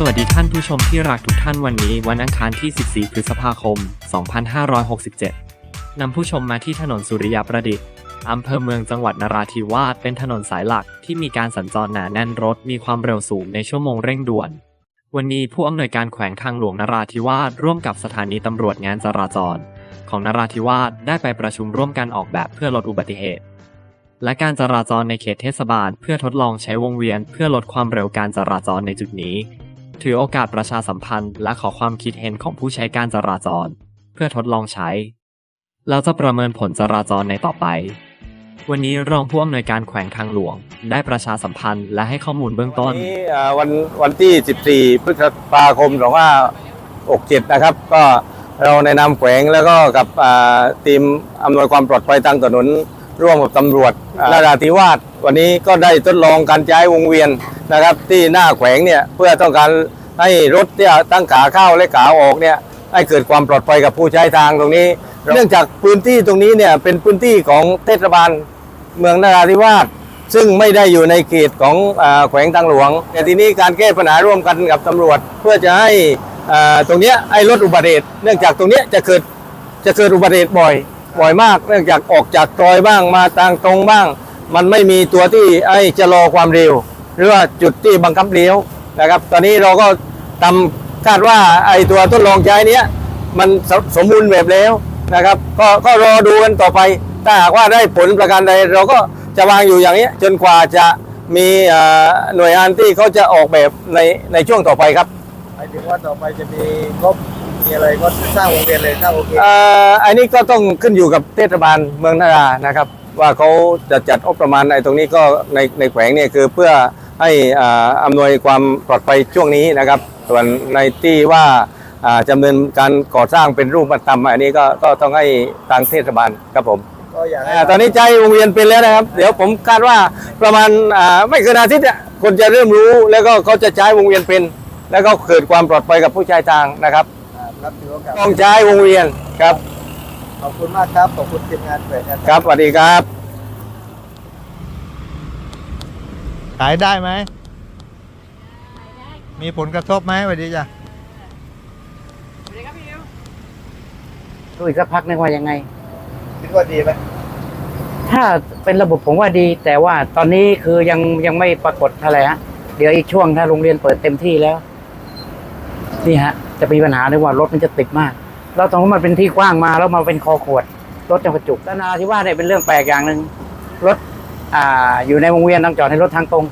สวัสดีท่านผู้ชมที่รักทุกท่านวันนี้ วันอังคารที่ 14 พฤษภาคม 2567 นำผู้ชมมาที่ถนนสุริยประดิษฐ์อำเภอเมืองจังหวัดนราธิวาสเป็นถนนสายหลักที่มีการสัญจรหนาแน่นรถมีความเร็วสูงในชั่วโมงเร่งด่วน วันนี้ผู้อำนวยการแขวงทางหลวงนราธิวาสร่วมกับสถานีตำรวจงานจราจร ของนราธิวาสได้ไปประชุมร่วมกันออกแบบเพื่อลดอุบัติเหตุ และการจราจรในเขตเทศบาล เพื่อทดลองใช้วงเวียน เพื่อลดความเร็วการจราจรในจุดนี้ ถือโอกาสประชาสัมพันธ์และขอความคิดเห็นของผู้ใช้การจราจร เพื่อทดลองใช้แล้วจะประเมินผลจราจรในต่อไป วันนี้รองผู้อำนวยการแขวงทางหลวง ได้ประชาสัมพันธ์และให้ข้อมูลเบื้องต้นวันนี้อ่าวันวันที่ 14 พฤษภาคม2567 นะครับ ก็เราในนามแขวงแล้วก็กับอ่าทีมอำนวยความปลอดภัยทางถนน ร่วมกับตำรวจนราธิวาสวันนี้ก็ได้ทดลองการใช้วงเวียนนะครับ ที่หน้าแขวงเนี่ยเพื่อต้องการให้รถที่ตั้งขาเข้าและขาออกเนี่ยให้เกิดความปลอดภัยกับผู้ใช้ทางตรงนี้ เนื่องจากพื้นที่ตรงนี้เนี่ยเป็นพื้นที่ของเทศบาลเมืองนราธิวาสซึ่งไม่ได้อยู่ในเขตของอาแขวงทางหลวงแต่ทีนี้การแก้ปัญหาร่วมกันกับตำรวจ เพื่อจะให้อ่าตรงเนี้ยให้ลดอุบัติเหตุเนื่องจากตรงเนี้ยจะเกิดจะเกิดอุบัติเหตุบ่อย บ่อยมากเนื่องจากออกจากซอยบ้างมาทางตรงบ้าง มันไม่มีตัวที่ไอ้จะรอความเร็ว หรือว่าจุดที่บังคับเลี้ยวนะครับ ตอนนี้เราก็ทำคาดว่าไอ้ตัวทดลองใช้เนี้ยมันสสมบูรณ์แบบแล้วนะครับ ก็ก็รอดูกันต่อไป ถ้าหากว่าได้ผลประการใดเราก็จะวางอยู่อย่างนี้จนกว่าจะมีหน่วยงานที่เขาจะออกแบบในในช่วงต่อไปครับหมายถึงว่าต่อไปจะมีงบ มีอะไรก็สร้างวงเวียนเลยถ้าโอเคเอ่ออันนี้ก็ต้องขึ้นอยู่กับเทศบาลเมืองนารานะครับ ว่าเขาจะจัดงบประมาณในตรงนี้ก็ในในแขวงเนี่ยคือเพื่อให้อ่าอำนวยความปลอดภัยช่วงนี้นะครับ ส่วนในที่ว่าอ่าจำเนินการก่อสร้างเป็นรูปธรรมอันนี้ก็ก็ต้องให้ทางเทศบาลครับผม ก็อยากให้อ่าตอนนี้ใจวงเวียนเป็นแล้วนะครับ เดี๋ยวผมคาดว่าประมาณอ่าไม่เกินอาทิตย์เนี่ยคนจะเริ่มรู้แล้วก็เขาจะใช้วงเวียนเป็น แล้วก็เกิดความปลอดภัยกับผู้ใช้ทางนะครับอ่า ครับถือโอกาสต้องใช้วงเวียนครับ ขอบคุณมากครับ ขอบคุณทีมงานแขวงนะครับสวัสดีครับ ขายได้ไหม มีผลกระทบไหมสวัสดีจ้ะดูอีกสักพักนึงว่ายังไง คิดว่าดีไหมถ้าเป็นระบบผมว่าดี แต่ว่าตอนนี้คือยังยังไม่ปรากฏอะไรฮะ เดี๋ยวอีกช่วงถ้าโรงเรียนเปิดเต็มที่แล้ว นี่ฮะ จะมีปัญหาเลยว่ารถมันจะติดมาก แล้วตรงนั้นมันเป็นที่กว้างมาแล้วมาเป็นคอขวด รถจะกระจุกแล้วนาที่ว่าเนี่ยเป็นเรื่องแปลกอย่างหนึ่งรถอ่าอยู่ในวงเวียนต้องจอดให้รถทางตรง